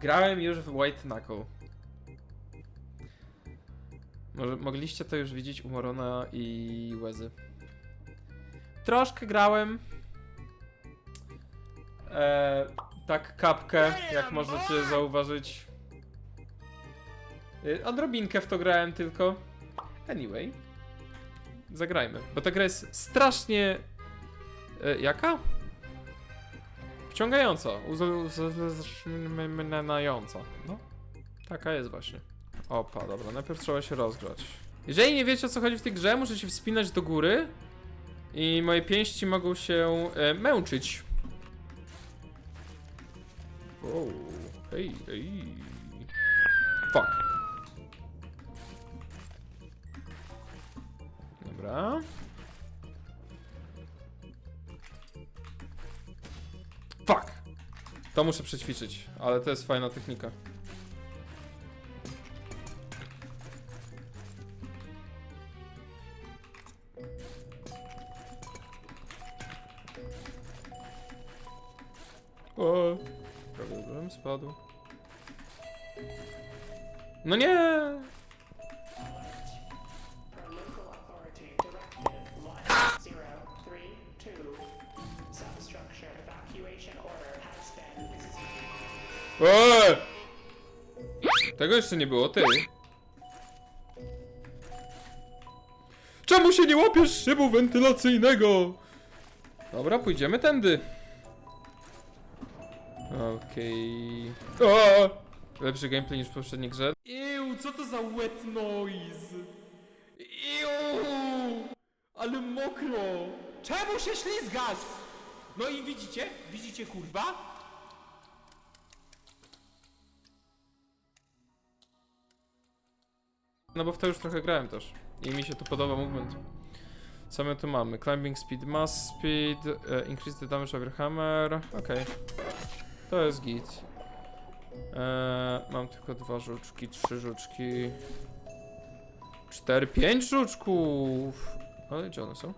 Grałem już w White Knuckle. Może mogliście to już widzieć u Morona i Łezy. Troszkę grałem. E, tak kapkę, jak możecie zauważyć. E, odrobinkę w to grałem tylko. Anyway. Zagrajmy. Bo ta gra jest strasznie... E, jaka? Wciągająca. Uzależniająca. No. Taka jest właśnie. Opa, dobra, najpierw trzeba się rozgrzać. Jeżeli nie wiecie o co chodzi w tej grze, muszę się wspinać do góry i moje pięści mogą się e, męczyć. Wow, hej, hej. Fuck. Dobra. To muszę przećwiczyć, ale to jest fajna technika. Jeszcze nie było, ty. Czemu się nie łapiesz szybu wentylacyjnego? Dobra, pójdziemy tędy. Okej. Okay. Lepszy gameplay niż w poprzedniej grze. Iu, co to za wet noise? Iu! Ale mokro! Czemu się ślizgasz? No i widzicie? Widzicie kurwa? No bo w to już trochę grałem też. I mi się tu podoba movement. Co my tu mamy? Climbing speed, mass speed, e, increase the damage of your hammer. Okej. To jest git. E, mam tylko dwa żuczki, trzy żuczki. Cztery, pięć żuczków! Ale gdzie one są?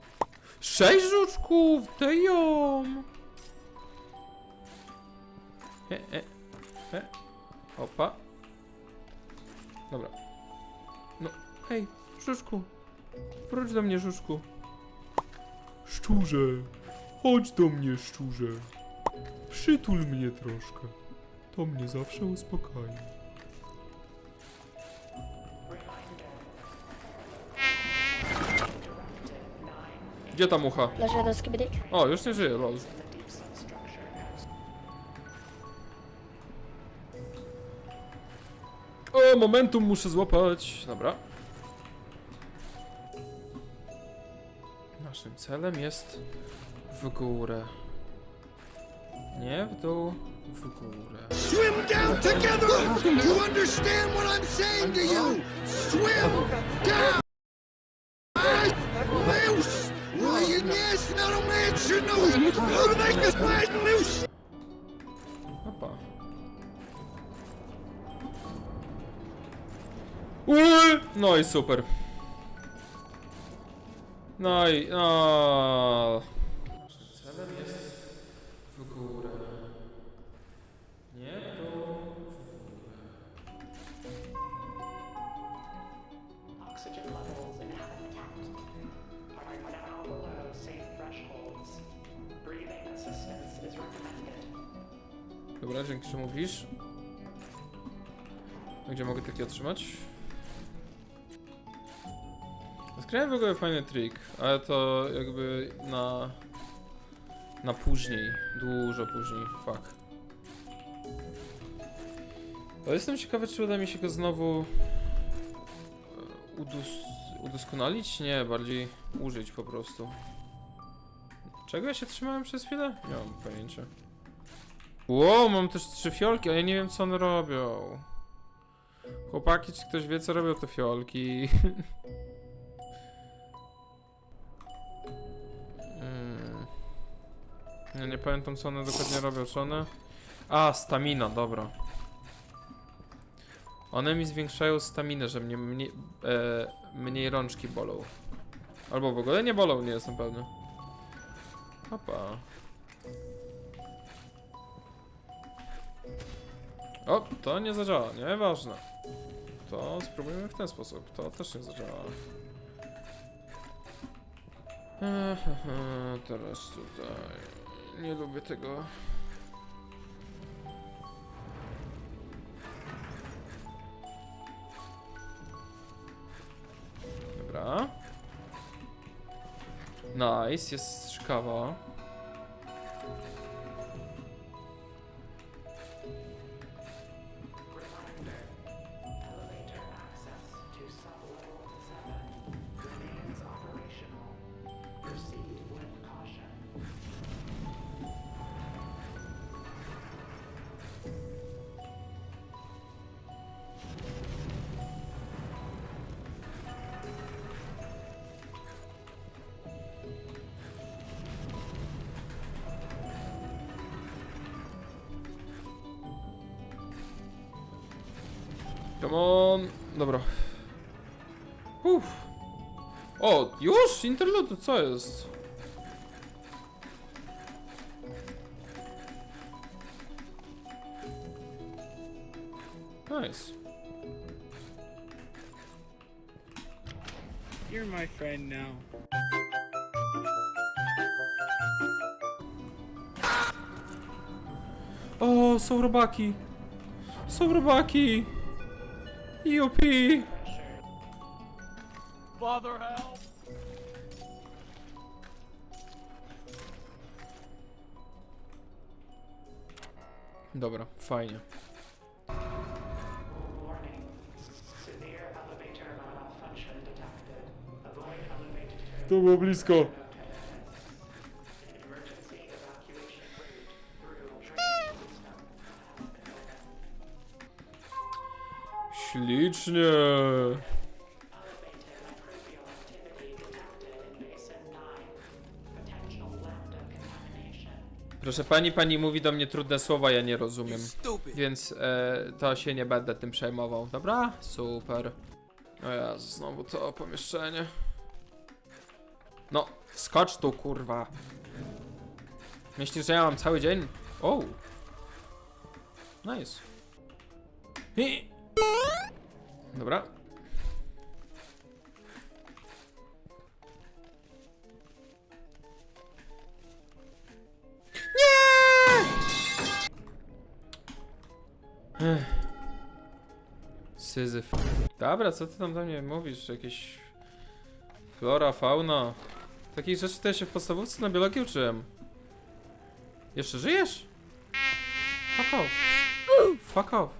Sześć żuczków! Damn! E, e, e. Opa. Dobra. Hej, Żuczku. Wróć do mnie, Żuczku. Szczurze. Chodź do mnie, szczurze. Przytul mnie troszkę. To mnie zawsze uspokaja. reminder. Directive 9 Gdzie ta mucha? Leży do skibidi. O, już nie żyje, lol. O, momentum muszę złapać. Dobra. Naszym celem jest w górę. Nie w dół, w górę. Swim down together! You understand what I'm saying to you? Swim down! Oi, Inês, não mexe, não! Não deixes mais, Deus! Opa. Uy! No i super. No i... No. Celem jest w górę. Nie dół, Oxygen levels in habitat are. Dobra, dzięki, że mówisz. Gdzie mogę taki otrzymać? Odkryłem w ogóle fajny trik, ale to jakby na... Na później, dużo później, fuck. Ale jestem ciekawy, czy uda mi się go znowu e, udus udoskonalić? Nie, bardziej użyć po prostu. Czego ja się trzymałem przez chwilę? Nie mam pojęcia. Wow, mam też trzy fiolki, a ja nie wiem co one robią. Chłopaki, czy ktoś wie co robią te fiolki? Ja nie pamiętam co one dokładnie robią, czy one... A, stamina, dobra. One mi zwiększają staminę, że mnie mniej, e, mniej rączki bolą. Albo w ogóle nie bolą, nie jestem pewny. Opa. O, to nie zadziała, nieważne. To spróbujmy w ten sposób. To też nie zadziała. Teraz tutaj. Nie lubię tego. Dobra. Nice, jest strzykała. Come on. Dobra. Uff. O, już? Interlude, co jest? Nice. You're my friend now. O, są robaki. Są robaki. Jupi! Father help! Dobra, fajnie. To było blisko. Contamination. Proszę pani, pani mówi do mnie trudne słowa, ja nie rozumiem. Więc e, to się nie będę tym przejmował. Dobra? Super. O ja, znowu to pomieszczenie. No, skocz tu, kurwa. Myślisz, że ja mam cały dzień? O! Nice. Hi. Dobra. Ech. Syzyf. Dobra, co ty tam do mnie mówisz? Jakieś flora, fauna. Takich rzeczy to się w podstawówce na biologii uczyłem. Jeszcze żyjesz? Fuck off. Fuck off.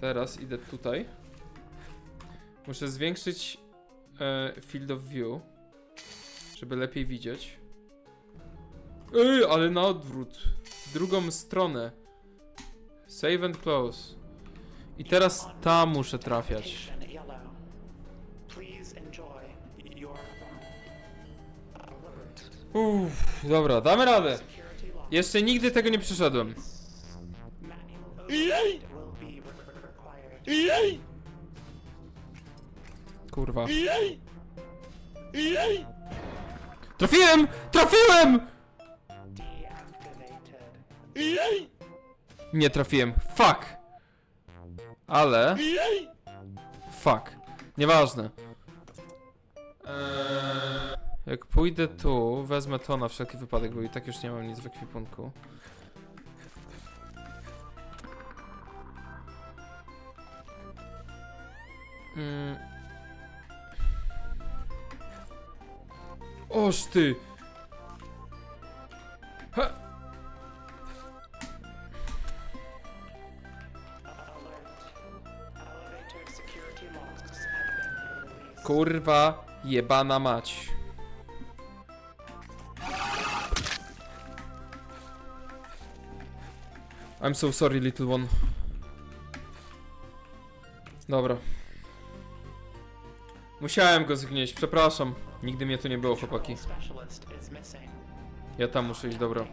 Teraz idę tutaj. Muszę zwiększyć e, field of view żeby lepiej widzieć. Ej, ale na odwrót. W drugą stronę. Save and close. I teraz tam muszę trafiać. Alert. Uff, dobra, damy radę. Jeszcze nigdy tego nie przeszedłem. Be required. Kurwa. Trafiłem! Trafiłem! Deactivated. Nie trafiłem. Fuck! Ale... Fuck. Nieważne. Eee, jak pójdę tu, wezmę to na wszelki wypadek, bo i tak już nie mam nic w ekwipunku. Mm. Ty! Kurwa, jebana mać. I'm so sorry, little one. Dobra. Musiałem go zgnieść, przepraszam. Nigdy mnie tu nie było, chłopaki. Ja tam muszę iść, dobra.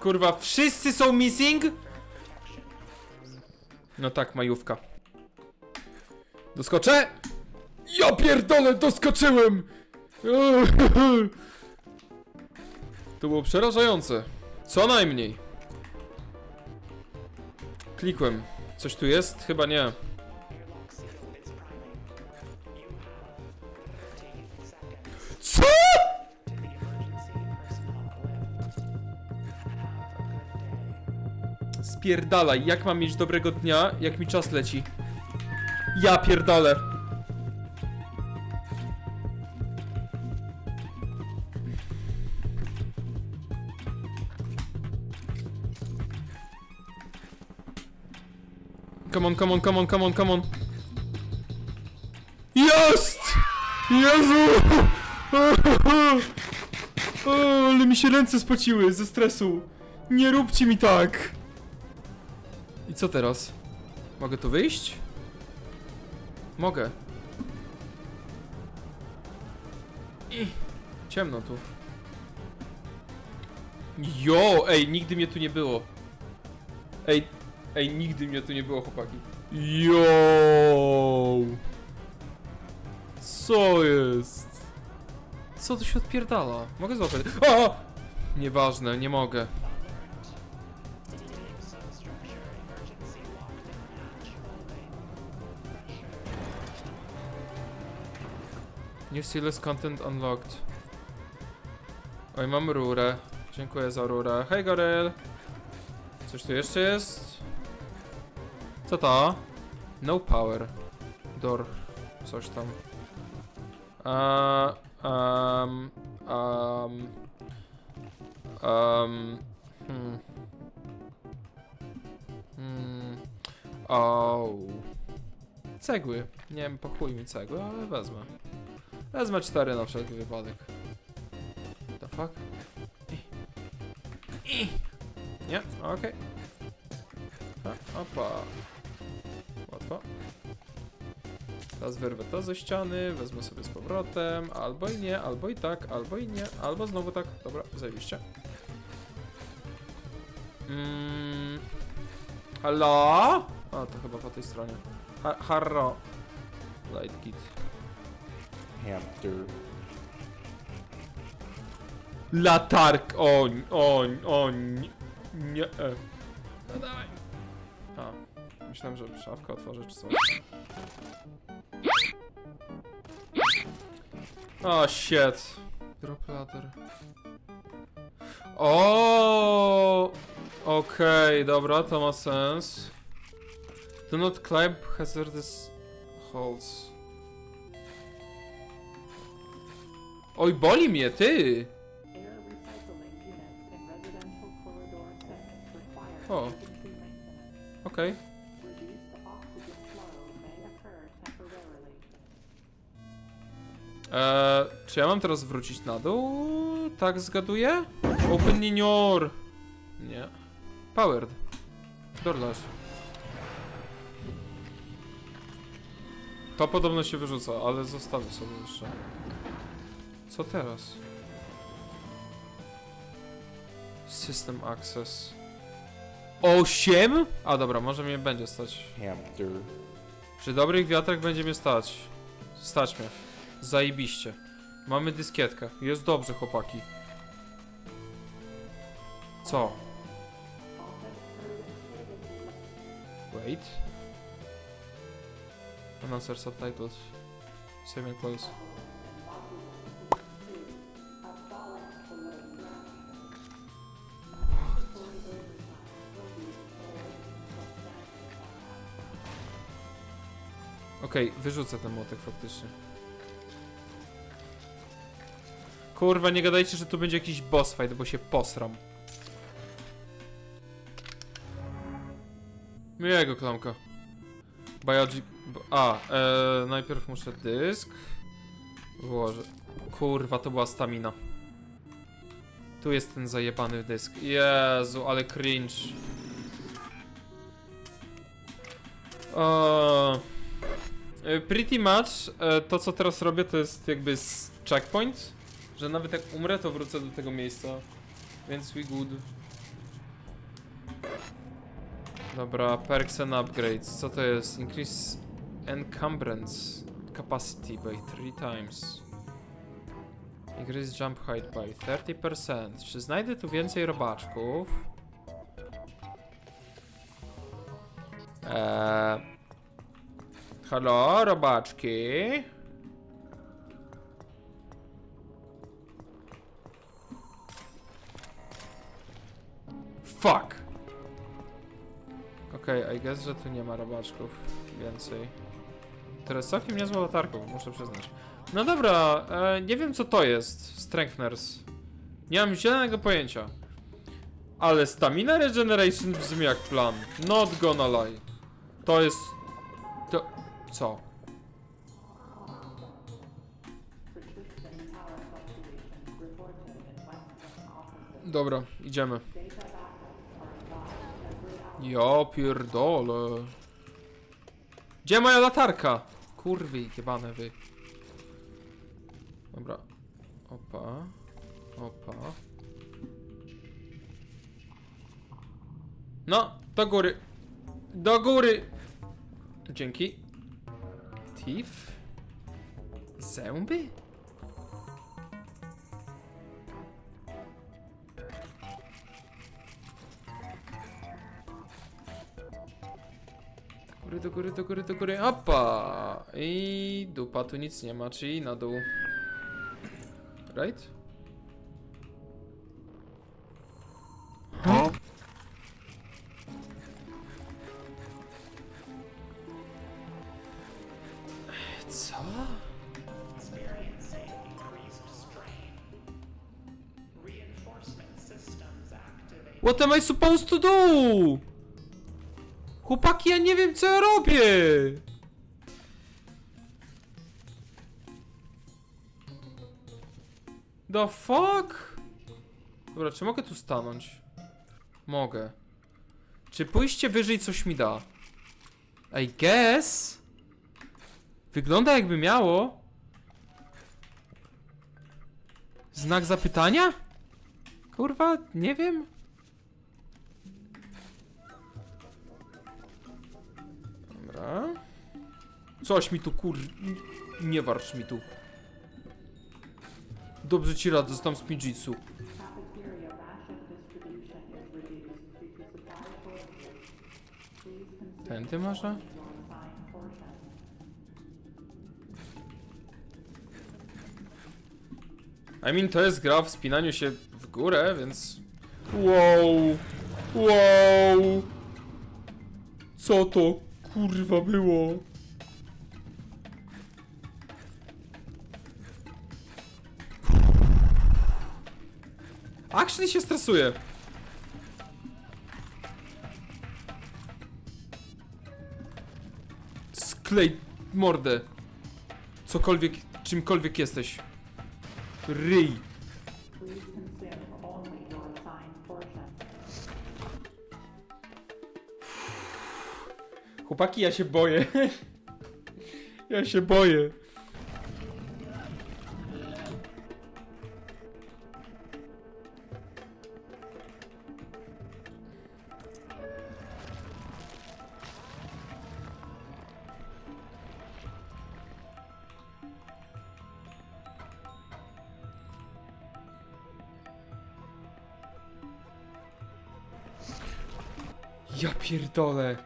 Kurwa, wszyscy są missing? No tak, majówka. Doskoczę? Ja pierdolę, doskoczyłem! To było przerażające. Co najmniej. Klikłem. Coś tu jest? Chyba nie. Your lock seal is priming. You have 30 seconds Co? Spierdalaj, jak mam mieć dobrego dnia, jak mi czas leci? Ja pierdolę. Come on, come on, come on, come on, come on. Jest! Jezu! O, ale mi się ręce spociły ze stresu. Nie róbcie mi tak! I co teraz? Mogę tu wyjść? Mogę. I ciemno tu. Jo, ej, nigdy mnie tu nie było. Ej, ej, nigdy mnie tu nie było, chłopaki. Jo! Co jest? Co tu się odpierdala? Mogę złapać? O! Nieważne, nie mogę. New sealess content unlocked. Oj, mam rurę. Dziękuję za rurę. Hej, goryl! Coś tu jeszcze jest? Co to? No power. Door. Coś tam. A, um, um, um, hmm. Hmm. O. Cegły. Nie wiem, po chuj mi cegły, ale wezmę. Wezmę cztery na wszelki wypadek. The fuck? I. I. Nie, okej. A, Opa. Łatwo. Teraz wyrwę to ze ściany, wezmę sobie z powrotem, albo i nie, albo i tak, albo i nie, albo znowu tak. Dobra, zajebiście. Mm. Halo? A, to chyba po tej stronie. Ha harro. Light git. hamster. Latark, oń, oń, oń, nie. No dawaj. Myślałem, że szafkę otworzę czy coś. O, shit. Drop ladder. O, Okej, dobra, to ma sens. Do not climb hazardous holes. Oj, boli mnie, ty! Air recycling units Eee, czy ja mam teraz wrócić na dół? Tak zgaduję? Open Ninior! Nie. Powered. Dorlash. To podobno się wyrzuca, ale zostawię sobie jeszcze. Co teraz? System Access. 8? A dobra, może mnie będzie stać. Hamster. Przy dobrych wiatrach będzie mnie stać. Stać mnie. Zajebiście. Mamy dyskietkę. Jest dobrze, chłopaki. Co? Wait. Announcer subtitles. Save and close. Okej, wyrzucę ten młotek faktycznie. Kurwa, nie gadajcie, że tu będzie jakiś boss fight, bo się posram. Miłego klamka. Biogic... b- A, e, najpierw muszę dysk. Włożę. Kurwa, to była stamina. Tu jest ten zajebany dysk. Jezu, ale cringe. O, e, pretty much e, to co teraz robię to jest jakby checkpoint, że nawet jak umrę to wrócę do tego miejsca. Więc we good. Dobra, perks and upgrades. Co to jest? Increase encumbrance capacity by 3 times. Increase jump height by 30%. Czy znajdę tu więcej robaczków? Eee. Halo, robaczki? Fuck! Okej, I guess, że tu nie ma robaczków więcej. Teraz całkiem niezła latarką, muszę przyznać. No dobra, e, nie wiem co to jest. Strengtheners. Nie mam zielonego pojęcia. Ale stamina regeneration brzmi jak plan. Not gonna lie. To jest... To... Co? Dobra, idziemy. Ja pierdolę. Gdzie moja latarka? Kurwy, jebane wy. Dobra. Opa. Opa. No, do góry. Do góry. Dzięki. Thief? Zęby? Góry, do góry, do góry, do góry. Opa! I dupa, tu nic nie ma, czyli na dół. Right? Co? Systems activated. What am I supposed to do? Chłopaki, ja nie wiem co ja robię! The fuck? Dobra, czy mogę tu stanąć? Mogę. Czy pójście wyżej coś mi da? I guess? Wygląda jakby miało. Znak zapytania? Kurwa, nie wiem. Dobra. Coś mi tu kur... Nie warcz mi tu. Dobrze ci radzę, tam z Pinjitsu. Tędy portion. I mean, to jest gra o wspinaniu się w górę, więc... Wow! Wow! Co to kurwa było? Actually się stresuję. Sklej mordę. Cokolwiek, czymkolwiek jesteś. Ryj. Chłopaki, ja się boję. ja się boję.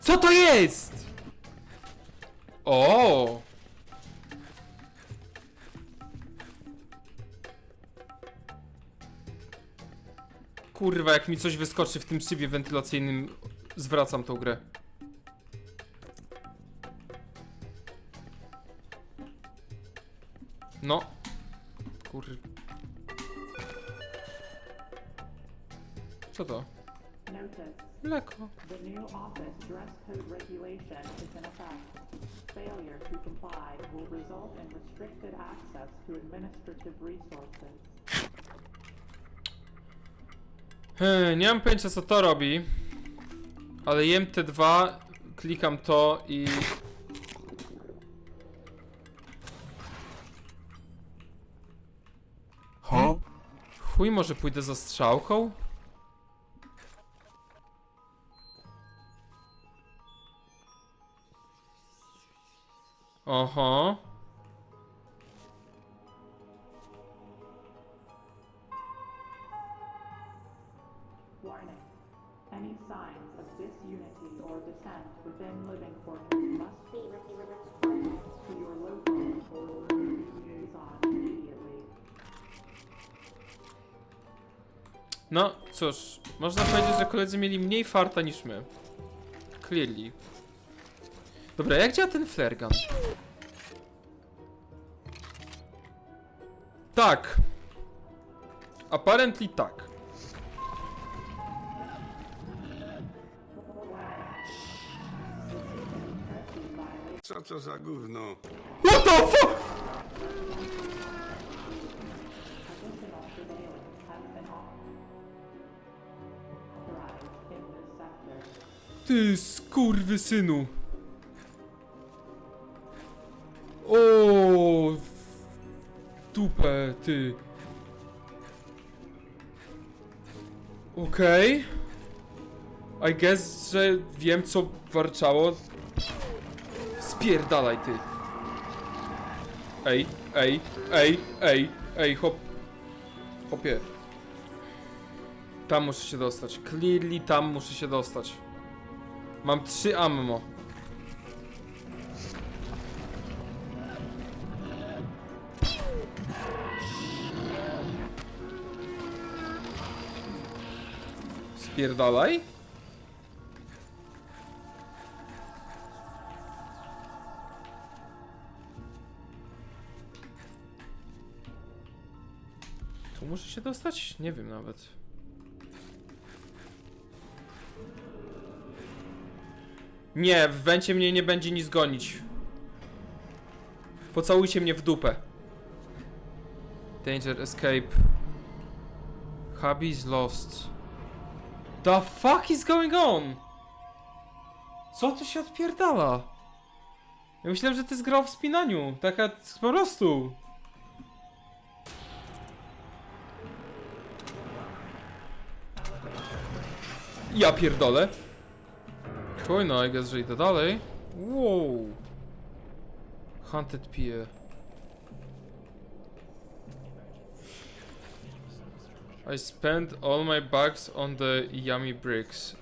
Co to jest? O! Kurwa, jak mi coś wyskoczy w tym szybie wentylacyjnym, zwracam tą grę. No. Kur... Co to? Mleko. the new office dress code regulation is in effect. Failure to comply will result in restricted access to administrative resources. Eee, Nie mam pojęcia co to robi. Ale jem te dwa, klikam to i... Huh? Chuj, może pójdę za strzałką? Oho. Warning. Any signs of disunity or dissent within Living Fortress must be reported to your local or liaison immediately. No, cóż, można powiedzieć, że koledzy mieli mniej farta niż my. Clearly. Dobra, jak działa ten flare gun? Tak. Apparently tak. Co to za gówno? What the fuck? Additional surveillance has O, w dupę, ty. Okej. I guess, że wiem co warczało. Spierdalaj ty. Ej, ej, ej, ej, ej, hop. Hopie. Tam muszę się dostać. Clearly tam muszę się dostać. Mam trzy ammo. Spierdalaj. Tu muszę się dostać? Nie wiem nawet. Nie, w wencie mnie nie będzie nic gonić. Pocałujcie mnie w dupę. Danger, escape. Hubby lost. The fuck is going on? Co tu się odpierdala? Ja myślałem, że to jest gra o wspinaniu. Taka po prostu. Ja pierdolę. Chuj, no, I guess, że idę dalej. Wow. Hunted Pier. I spent all my bucks on the yummy bricks.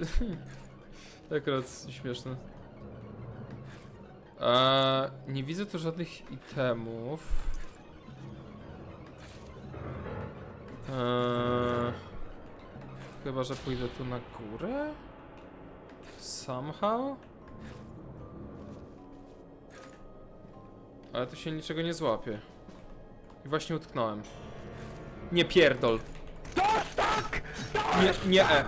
Akurat śmieszne. Eee, nie widzę tu żadnych itemów. Eee, chyba, że pójdę tu na górę? Somehow? Ale tu się niczego nie złapie. I właśnie utknąłem. Nie pierdol. Nie, nie e.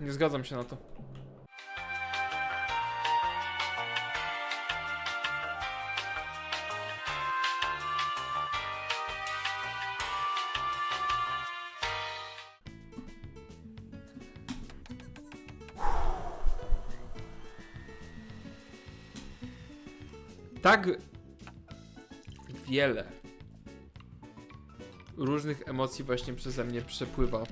Nie zgadzam się na to. tak wiele różnych emocji właśnie przeze mnie przepływa.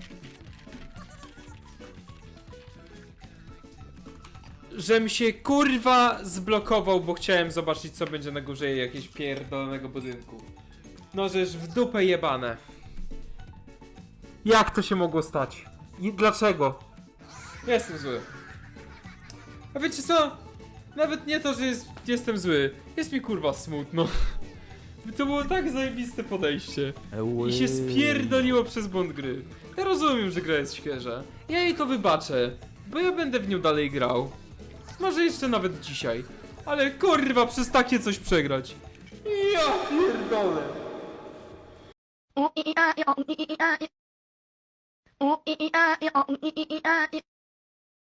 Żem się kurwa zblokował, bo chciałem zobaczyć co będzie na górze jakiegoś pierdolonego budynku. No żeż w dupę jebane. Jak to się mogło stać? I dlaczego? Jestem zły. A wiecie co? Nawet nie to, że jest, jestem zły. Jest mi kurwa smutno. To było tak zajebiste podejście. I się spierdoliło przez błąd gry. Ja rozumiem, że gra jest świeża. Ja jej to wybaczę, bo ja będę w nią dalej grał. Może jeszcze nawet dzisiaj. Ale kurwa, przez takie coś przegrać. Ja pierdolę. Oh.